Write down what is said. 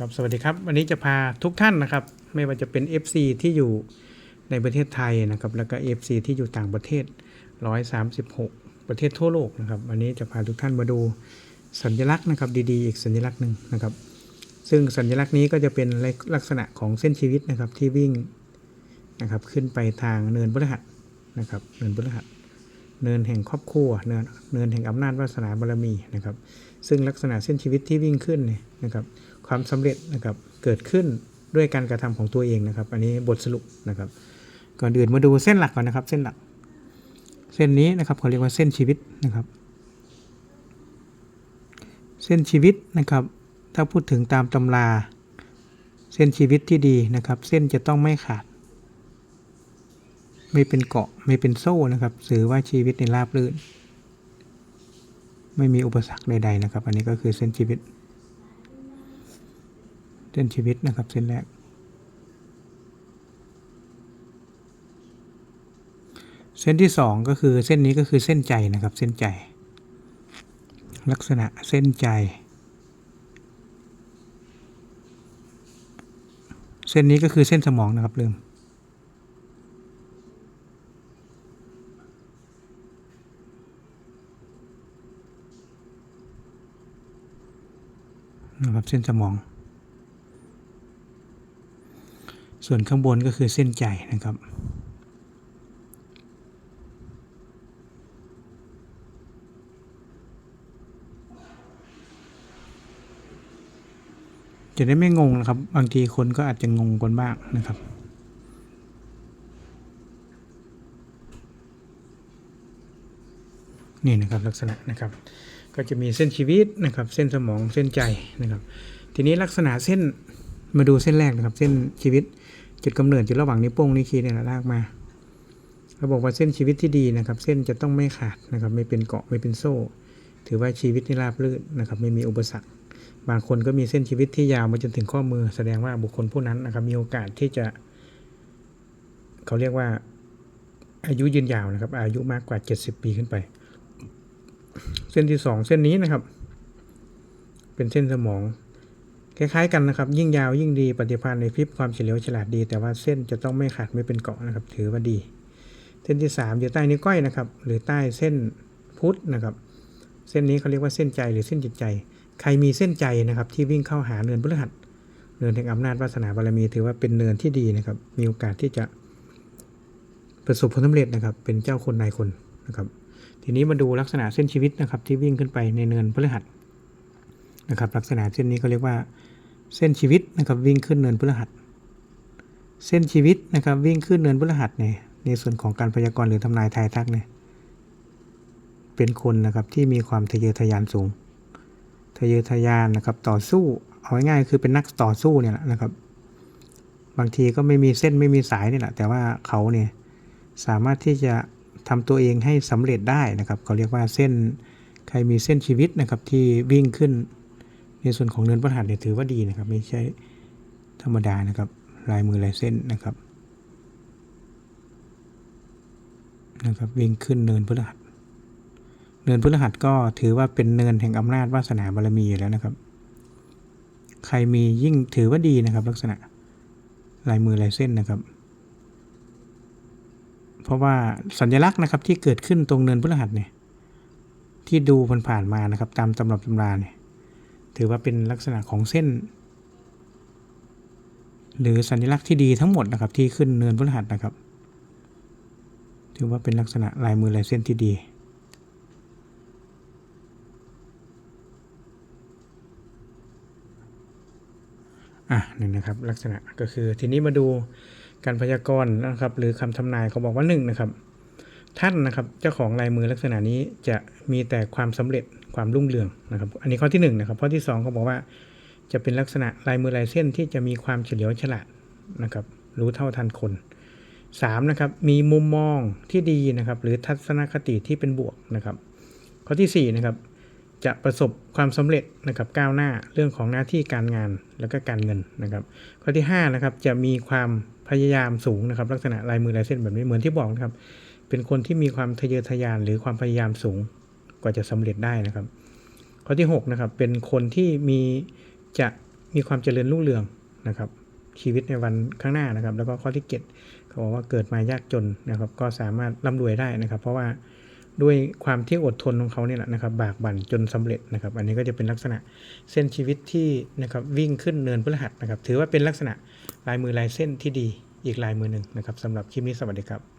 ครับสวัสดีครับวันนี้จะพาทุกท่านนะครับ ไม่ว่าจะเป็น FC ที่อยู่ในประเทศไทยนะครับ แล้วก็ FC ที่อยู่ต่างประเทศ 136 ประเทศทั่วโลกนะครับวันนี้จะพาทุกท่านมาดูสัญลักษณ์นะครับดีๆ อีกสัญลักษณ์หนึ่งนะครับ ซึ่งสัญลักษณ์นี้ก็จะเป็นลักษณะของเส้นชีวิตนะครับที่วิ่งนะครับขึ้นไปทางเนินพฤหัสนะครับเนินพฤหัส เนินแห่งครอบครัวเนินเนินแห่งอำนาจวาสนาบารมีนะครับ ซึ่งลักษณะเส้นชีวิตที่วิ่งขึ้นเนี่ยนะครับความสำเร็จนะครับเกิดขึ้นด้วยการกระทำของตัวเองนะครับ อันนี้บทสรุปนะครับ ก่อนอื่นมาดูเส้นหลักก่อนนะครับ เส้นหลัก เส้นนี้นะครับเขาเรียกว่าเส้นชีวิตนะครับ เส้นชีวิตนะครับ ถ้าพูดถึงตามตำรา เส้นชีวิตที่ดีนะครับ เส้นจะต้องไม่ขาด ไม่เป็นเกาะไม่เป็นโซ่นะครับสื่อว่าชีวิตในราบรื่น ไม่มีอุปสรรคใด ๆนะครับ อันนี้ก็คือเส้นชีวิต เส้นชีวิตนะครับ เส้นแรก เส้นที่สองก็คือเส้นนี้ก็คือเส้นใจนะครับ เส้นใจ ลักษณะเส้นใจ เส้นนี้ก็คือเส้นสมองนะครับลืม นะครับเส้นสมอง ส่วนข้างบนก็คือเส้นใจนะครับจะได้ไม่งงนะครับ บางทีคนก็อาจจะงงกันบ้างนะครับ นี่นะครับลักษณะนะครับ ก็จะมีเส้นชีวิตนะครับ เส้นสมองเส้นใจนะครับ ทีนี้ลักษณะเส้นมาดูเส้นแรกนะครับ เส้นชีวิตจุดกำเนิดจุดระหว่างนิ้วโป้งนิ้วชี้เนี่ยลากมาเขาบอกว่าเส้นชีวิตที่ดีนะครับ เส้นจะต้องไม่ขาดนะครับ ไม่เป็นเกาะไม่เป็นโซ่ ถือว่าชีวิตนี่ราบรื่นนะครับ ไม่มีอุปสรรค บางคนก็มีเส้นชีวิตที่ยาวมาจนถึงข้อมือ แสดงว่าบุคคลผู้นั้นนะครับ มีโอกาสที่จะ เขาเรียกว่าอายุยืนยาวนะครับ อายุมากกว่า 70 ปีขึ้นไป เส้นที่สองเส้นนี้นะครับ เป็นเส้นสมอง คล้ายๆกันนะครับ ยิ่งยาวยิ่งดีปฏิภาณในพริบความเฉลียวฉลาดดี แต่ว่าเส้นจะต้องไม่ขาดไม่เป็นเกาะนะครับ ถือว่าดี เส้นที่สามอยู่ใต้นิ้วก้อยนะครับ หรือใต้เส้นพุทธนะครับ เส้นนี้เขาเรียกว่าเส้นใจหรือเส้นจิตใจ ใครมีเส้นใจนะครับ ที่วิ่งเข้าหาเนินพฤหัสเนินแห่งอำนาจวาสนาบารมี ถือว่าเป็นเนินที่ดีนะครับ มีโอกาสที่จะประสบผลสำเร็จนะครับ เป็นเจ้าคนนายคนนะครับ ทีนี้มาดูลักษณะเส้นชีวิตนะครับ ที่วิ่งขึ้นไปในเนินพฤหัสนะครับ ลักษณะเส้นนี้เขาเรียกว่าเส้นชีวิตนะครับวิ่งขึ้นเนินพฤหัส เส้นชีวิตนะครับวิ่งขึ้นเนินพฤหัสเนี่ยในส่วนของการพยากรณ์หรือทำนายทายทักเนี่ยเป็นคนนะครับที่มีความทะเยอทะยานสูง ทะเยอทะยานนะครับต่อสู้เอาง่ายๆคือเป็นนักต่อสู้เนี่ยแหละนะครับ บางทีก็ไม่มีเส้นไม่มีสายนี่แหละแต่ว่าเขาเนี่ยสามารถที่จะ ทำตัวเองให้สำเร็จได้นะครับเขาเรียกว่าเส้นใครมีเส้นชีวิตนะครับที่วิ่งขึ้น ในส่วนของเนินพฤหัสเนี่ยถือว่าดีนะครับ ไม่ใช่ธรรมดานะครับ ลายมือลายเส้นนะครับนะครับวิ่งขึ้นเนินพฤหัสเนินพฤหัสก็ถือว่าเป็นเนินแห่งอำนาจวาสนาบารมีอยู่แล้วนะครับ ใครมียิ่งถือว่าดีนะครับ ลักษณะลายมือลายเส้นนะครับ เพราะว่าสัญลักษณ์นะครับที่เกิดขึ้นตรงเนินพฤหัสเนี่ยที่ดูผ่านๆมานะครับ ตามตำรับตำราเนี่ยถือว่าเป็นลักษณะของเส้น หรือสัญลักษณ์ที่ดีทั้งหมดนะครับ ที่ขึ้นเนินพฤหัสนะครับ ถือว่าเป็นลักษณะลายมือลายเส้นที่ดีอะนี่นะครับลักษณะก็คือทีนี้มาดู การพยากรณ์นะครับ หรือคำทำนายเขาบอกว่าหนึ่งนะครับ ท่านนะครับเจ้าของลายมือลักษณะนี้จะมีแต่ความสำเร็จความรุ่งเรืองนะครับ อันนี้ข้อที่หนึ่งนะครับข้อที่สองเขาบอกว่า จะเป็นลักษณะลายมือลายเส้นที่จะมีความเฉลียวฉลาดนะครับ รู้เท่าทันคนสามนะครับมีมุมมองที่ดีนะครับ หรือทัศนคติที่เป็นบวกนะครับ ข้อที่สี่นะครับจะประสบความสำเร็จนะครับก้าวหน้าเรื่องของหน้าที่การงานแล้วก็การเงินนะครับ ข้อที่5นะครับจะมีความ พยายามสูงนะครับ ลักษณะลายมือลายเส้นแบบนี้เหมือนที่บอกนะครับ เป็นคนที่มีความทะเยอทะยานหรือความพยายามสูงกว่าจะสำเร็จได้นะครับ ข้อที่6นะครับเป็นคนที่มีจะมีความเจริญรุ่งเรืองนะครับ ชีวิตในวันข้างหน้านะครับ แล้วก็ข้อที่เจ็ดเขาบอกว่าเกิดมายากจนนะครับ ก็สามารถร่ำรวยได้นะครับ เพราะว่า ด้วยความที่อดทนของเขาเนี่ยแหละนะครับ บากบั่นจนสำเร็จนะครับ อันนี้ก็จะเป็นลักษณะเส้นชีวิตที่นะครับวิ่งขึ้นเนินพฤหัสนะครับ ถือว่าเป็นลักษณะลายมือลายเส้นที่ดีอีกลายมือหนึ่งนะครับสำหรับคลิปนี้สวัสดีครับ